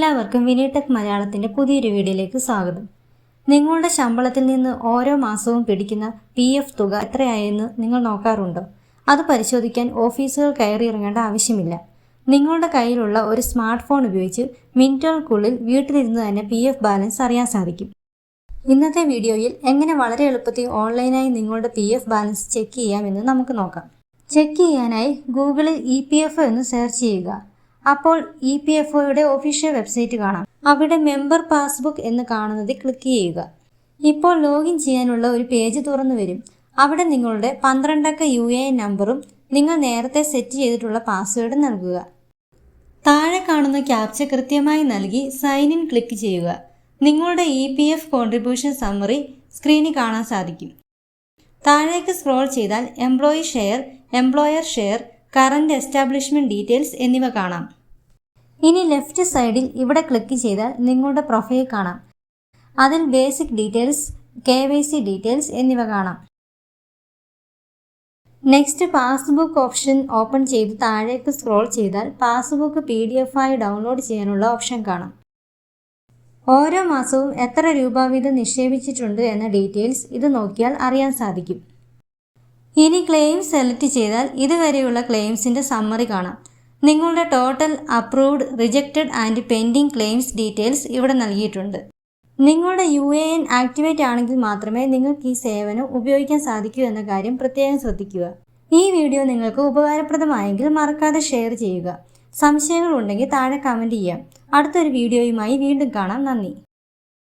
എല്ലാവർക്കും വിനീടെക് മലയാളത്തിന്റെ പുതിയൊരു വീഡിയോയിലേക്ക് സ്വാഗതം. നിങ്ങളുടെ ശമ്പളത്തിൽ നിന്ന് ഓരോ മാസവും പിടിക്കുന്ന പി എഫ് തുക എത്രയായെന്ന് നിങ്ങൾ നോക്കാറുണ്ടോ? അത് പരിശോധിക്കാൻ ഓഫീസുകൾ കയറി ഇറങ്ങേണ്ട ആവശ്യമില്ല. നിങ്ങളുടെ കയ്യിലുള്ള ഒരു സ്മാർട്ട് ഫോൺ ഉപയോഗിച്ച് മിനിറ്റുകൾക്കുള്ളിൽ വീട്ടിലിരുന്ന് തന്നെ പി എഫ് ബാലൻസ് അറിയാൻ സാധിക്കും. ഇന്നത്തെ വീഡിയോയിൽ എങ്ങനെ വളരെ എളുപ്പത്തിൽ ഓൺലൈനായി നിങ്ങളുടെ പി എഫ് ബാലൻസ് ചെക്ക് ചെയ്യാമെന്ന് നമുക്ക് നോക്കാം. ചെക്ക് ചെയ്യാനായി ഗൂഗിളിൽ ഇ പി എഫ് എന്ന് സെർച്ച് ചെയ്യുക. അപ്പോൾ ഇ പി എഫ് ഒയുടെ ഒഫീഷ്യൽ വെബ്സൈറ്റ് കാണാം. അവിടെ മെമ്പർ പാസ്ബുക്ക് എന്ന് കാണുന്നത് ക്ലിക്ക് ചെയ്യുക. ഇപ്പോൾ ലോഗിൻ ചെയ്യാനുള്ള ഒരു പേജ് തുറന്നു വരും. അവിടെ നിങ്ങളുടെ പന്ത്രണ്ടക്ക യു എ എൻ നമ്പറും നിങ്ങൾ നേരത്തെ സെറ്റ് ചെയ്തിട്ടുള്ള പാസ്വേഡ് നൽകുക. താഴെ കാണുന്ന ക്യാപ്ച കൃത്യമായി നൽകി സൈൻ ഇൻ ക്ലിക്ക് ചെയ്യുക. നിങ്ങളുടെ E P F contribution summary സ്ക്രീനിൽ കാണാൻ സാധിക്കും. താഴേക്ക് സ്ക്രോൾ ചെയ്താൽ employee share employer share current establishment details എന്നിവ കാണാം. ഇനി ലെഫ്റ്റ് സൈഡിൽ ഇവിടെ ക്ലിക്ക് ചെയ്താൽ നിങ്ങളുടെ പ്രൊഫൈൽ കാണാം. അതിൽ basic details K Y C details എന്നിവ കാണാം. നെക്സ്റ്റ് പാസ്ബുക്ക് ഓപ്ഷൻ ഓപ്പൺ ചെയ്ത് താഴേക്ക് സ്ക്രോൾ ചെയ്താൽ പാസ്ബുക്ക് പി ഡി എഫ് ആയി ഡൗൺലോഡ് ചെയ്യാനുള്ള ഓപ്ഷൻ കാണാം. ഓരോ മാസവും എത്ര രൂപ വീതം നിക്ഷേപിച്ചിട്ടുണ്ട് എന്ന ഡീറ്റെയിൽസ് ഇത് നോക്കിയാൽ അറിയാൻ സാധിക്കും. ഇനി ക്ലെയിം സെലക്ട് ചെയ്താൽ ഇതുവരെയുള്ള ക്ലെയിംസിന്റെ സമ്മറി കാണാം. നിങ്ങളുടെ total approved rejected and pending claims details ഇവിടെ നൽകിയിട്ടുണ്ട്. നിങ്ങളുടെ യു എ എൻ ആക്ടിവേറ്റ് ആണെങ്കിൽ മാത്രമേ നിങ്ങൾക്ക് ഈ സേവനം ഉപയോഗിക്കാൻ സാധിക്കൂ എന്ന കാര്യം പ്രത്യേകം ശ്രദ്ധിക്കുക. ഈ വീഡിയോ നിങ്ങൾക്ക് ഉപകാരപ്രദമായെങ്കിൽ മറക്കാതെ ഷെയർ ചെയ്യുക. സംശയങ്ങൾ ഉണ്ടെങ്കിൽ താഴെ കമന്റ് ചെയ്യാം. അടുത്തൊരു വീഡിയോയുമായി വീണ്ടും കാണാം. നന്ദി.